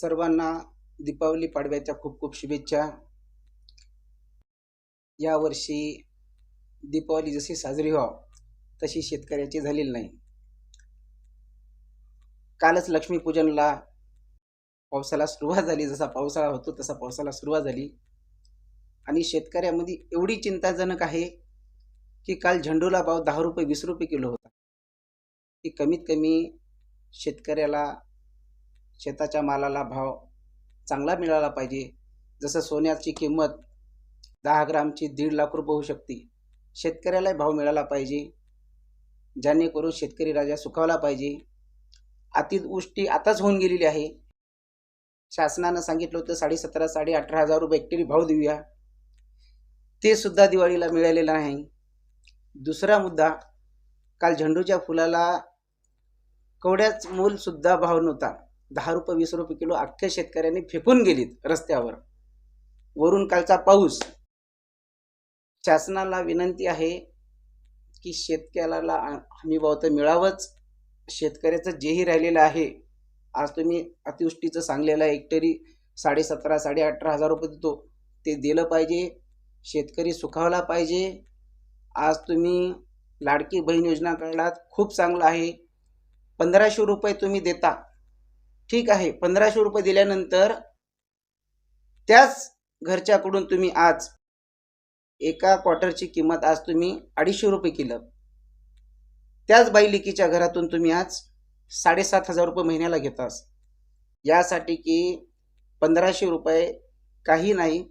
सर्वांना दीपावली पाडव्याच्या खूप खूप शुभेच्छा. यावर्षी दीपावली जशी साजरी व्हावं तशी शेतकऱ्याची झालेली नाही. कालच लक्ष्मीपूजनला पावसाला सुरुवात झाली जसा पावसाळा होतो तसा पावसाला सुरुवात झाली. आणि शेतकऱ्यामध्ये एवढी चिंताजनक आहे की काल झेंडूला भाव दहा रुपये वीस रुपये किलो होता. की कमीत कमी शेतकऱ्याला शेताच्या मालाला भाव चांगला मिळाला पाहिजे. जसं सोन्याची किंमत दहा ग्रामची दीड लाख रुपये होऊ शकते. शेतकऱ्याला भाव मिळाला पाहिजे. जेणेकरून शेतकरी राजा सुखावला पाहिजे. अतिवृष्टी आताच होऊन गेलेली आहे. शासनानं सांगितलं होतं साडे सतरा साडे अठरा हजार रुपये हेक्टरी भाव देऊया. ते सुद्धा दिवाळीला मिळालेलं नाही. दुसरा मुद्दा काल झेंडूच्या फुलाला कवड्याच मूलसुद्धा भाव नव्हता. दहा रुपये वीस रुपये किलो अख्ख्या शेतकऱ्यांनी फेकून गेलीत रस्त्यावर. वरून कालचा पाऊस. शासनाला विनंती आहे की शेतकऱ्याला हमी भाव तर मिळावंच. शेतकऱ्याचं जेही राहिलेलं आहे. आज तुम्ही अतिवृष्टीचं सांगलेलं आहे हेक्टरी साडे सतरा साडे अठरा हजार रुपये देतो. ते दिलं पाहिजे. शेतकरी सुखावला पाहिजे. आज तुम्ही लाडकी बहीण योजना काढलात खूप चांगलं आहे. पंधराशे रुपये तुम्ही देता. ठीक आहे. पंधराशे रुपये दिल्यानंतर त्याच घरच्याकडून तुम्ही आज एका क्वार्टरची किंमत आज तुम्ही अडीचशे रुपये केलं. त्याच बाईलिकीच्या घरातून तुम्ही आज साडेसात हजार रुपये महिन्याला घेतास यासाठी की पंधराशे रुपये काही नाही.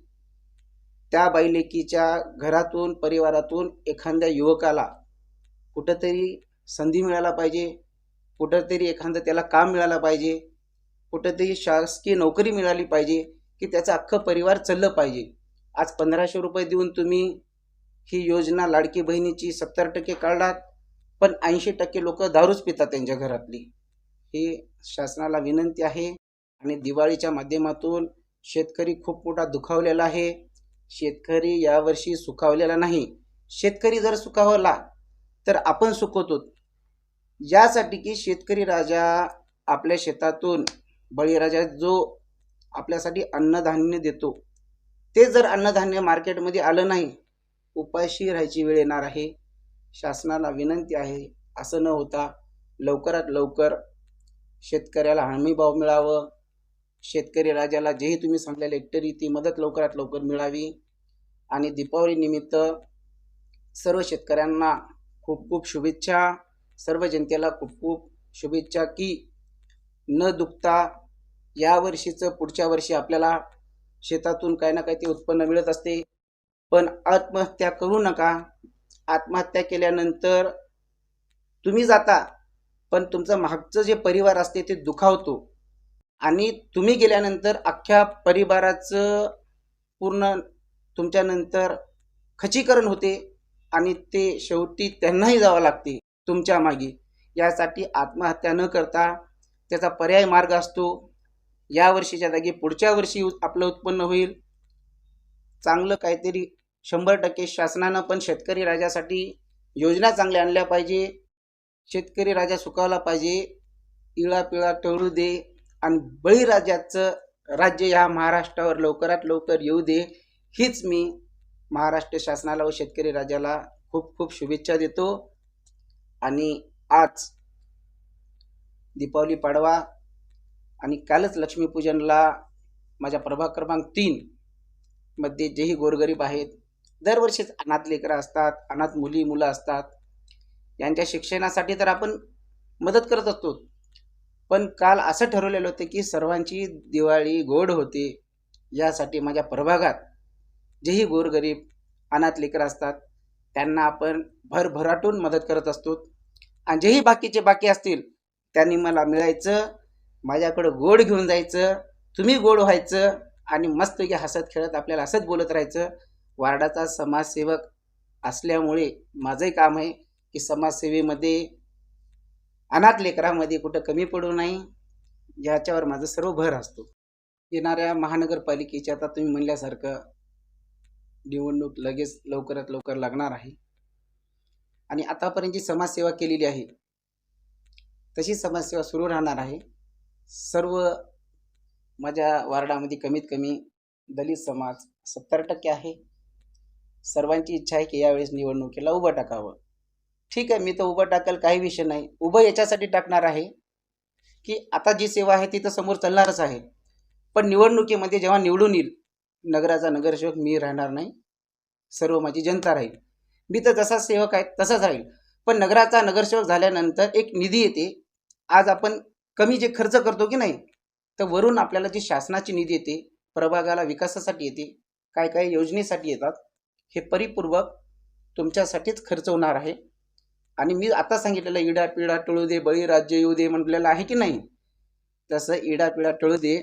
त्या बाईलेकीच्या घरातून परिवारातून एखाद्या युवकाला कुठंतरी संधी मिळायला पाहिजे. कुठंतरी एखादं त्याला काम मिळालं पाहिजे. कुठंतरी शासकीय नोकरी मिळाली पाहिजे की त्याचा अख्खं परिवार चाललं पाहिजे. आज पंधराशे रुपये देऊन तुम्ही ही योजना लाडकी बहिणीची सत्तर टक्के काढलात पण ऐंशी टक्के लोक दारूच पितात त्यांच्या घरातली. ही शासनाला विनंती आहे आणि दिवाळीच्या माध्यमातून शेतकरी खूप मोठा दुखावलेला आहे. शेतकरी यावर्षी सुखावलेला नाही. शेतकरी जर सुखावला तर आपण सुखवतो. यासाठी की शेतकरी राजा आपल्या शेतातून बळीराजा जो आपल्यासाठी अन्नधान्य देतो ते जर अन्नधान्य मार्केटमध्ये आलं नाही उपाशी राहायची वेळ येणार आहे. शासनाला विनंती आहे असं न होता लवकरात लवकर शेतकऱ्याला हमीभाव मिळावं. शेतकरी राजाला जेही तुम्ही सांगलेले हेक्टरी ती मदत लवकरात लवकर मिळावी. आणि दीपावली निमित्त सर्व शेतकऱ्यांना खूप खूप शुभेच्छा. सर्व जनतेला खूप खूप शुभेच्छा की न दुखता या वर्षीचं पुढच्या वर्षी आपल्याला शेतातून काही ना काही ते उत्पन्न मिळत असते. पण आत्महत्या करू नका. आत्महत्या केल्यानंतर तुम्ही जाता पण तुमचं मागचं जे परिवार असते ते दुखावतो. आणि तुम्ही गेल्यानंतर अख्ख्या परिवाराचं पूर्ण तुमच्यानंतर खचीकरण होते आणि ते शेवटी त्यांनाही जावं लागते तुमच्या मागे. यासाठी आत्महत्या न करता त्याचा पर्याय मार्ग असतो. या वर्षीच्या जागी पुढच्या वर्षी आपलं उत्पन्न होईल. चांगलं काहीतरी शंभर टक्के शासनानं पण शेतकरी राजासाठी योजना चांगल्या आणल्या पाहिजे. शेतकरी राजा सुकावला पाहिजे. इळा पिळा टळू दे आणि बळीराजाचं राज्य ह्या महाराष्ट्रावर लवकरात लवकर येऊ दे. हीच मी महाराष्ट्र शासनाला व शेतकरी राजाला खूप खूप शुभेच्छा देतो. आणि आज दीपावली पाडवा. आणि कालच लक्ष्मीपूजनला माझ्या प्रभाग क्रमांक तीन मध्ये जेही गोरगरीब आहेत दरवर्षीच अनाथ लेकरं असतात अनाथ मुली मुलं असतात. यांच्या शिक्षणासाठी तर आपण मदत करत असतो. पण काल असं ठरवलेलं होतं की सर्वांची दिवाळी गोड होते. यासाठी माझ्या प्रभागात जेही गोरगरीब अनाथ लेकरं असतात त्यांना आपण भरभराटून मदत करत असतो. आणि जेही बाकीचे बाकी असतील त्यांनी मला मिळायचं माझ्याकडं गोड घेऊन जायचं तुम्ही गोड व्हायचं आणि मस्तपैकी हसत खेळत आपल्याला असंच बोलत राहायचं. वार्डाचा समाजसेवक असल्यामुळे माझंही काम आहे की समाजसेवेमध्ये अनाथ लेकरामध्ये कुठं कमी पडू नाही याच्यावर माझं सर्व भर असतो. येणाऱ्या महानगरपालिकेची आता तुम्ही म्हणल्यासारखं निवडणूक लगेच लवकरात लवकर लागणार आहे. आणि आतापर्यंत जी समाजसेवा केलेली आहे तशी समाजसेवा सुरू राहणार आहे. सर्व माझ्या वार्डामध्ये कमीत कमी दलित समाज सत्तर टक्के आहे. सर्वांची इच्छा आहे की यावेळेस निवडणुकीला उभं टाकावं. ठीक आहे मी तर उभं टाकेल काही विषय नाही. उभं याच्यासाठी टाकणार आहे की आता जी सेवा आहे ती तर समोर चालणारच आहे. पण निवडणुकीमध्ये जेव्हा निवडून येईल नगराचा नगरसेवक मी राहणार नाही. सर्व माझी जनता राहील. मी तर जसा सेवक आहे तसाच राहील. पण नगराचा नगरसेवक झाल्यानंतर एक निधी येते. आज आपण कमी जे खर्च करतो की नाही तर वरून आपल्याला जी शासनाची निधी येते प्रभागाला विकासासाठी येते काय काय योजनेसाठी येतात हे परिपूर्वक तुमच्यासाठीच खर्च होणार आहे. आणि मी आता सांगितलेलं इडा पिडा टळू दे बळीराज्य येऊ दे म्हटलेलं आहे की नाही तसं इडा पिडा टळू दे.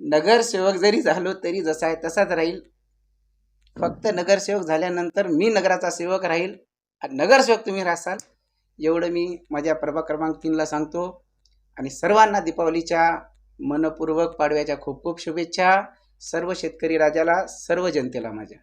नगरसेवक जरी झालो तरी जसा आहे तसाच राहील. फक्त नगरसेवक झाल्यानंतर मी नगराचा सेवक राहील. नगरसेवक तुम्ही राहसाल एवढं मी माझ्या प्रभाग क्रमांक तीनला सांगतो. आणि सर्वांना दीपावलीच्या मनपूर्वक पाडव्याच्या खूप खूप शुभेच्छा. सर्व शेतकरी राजाला सर्व जनतेला माझ्या.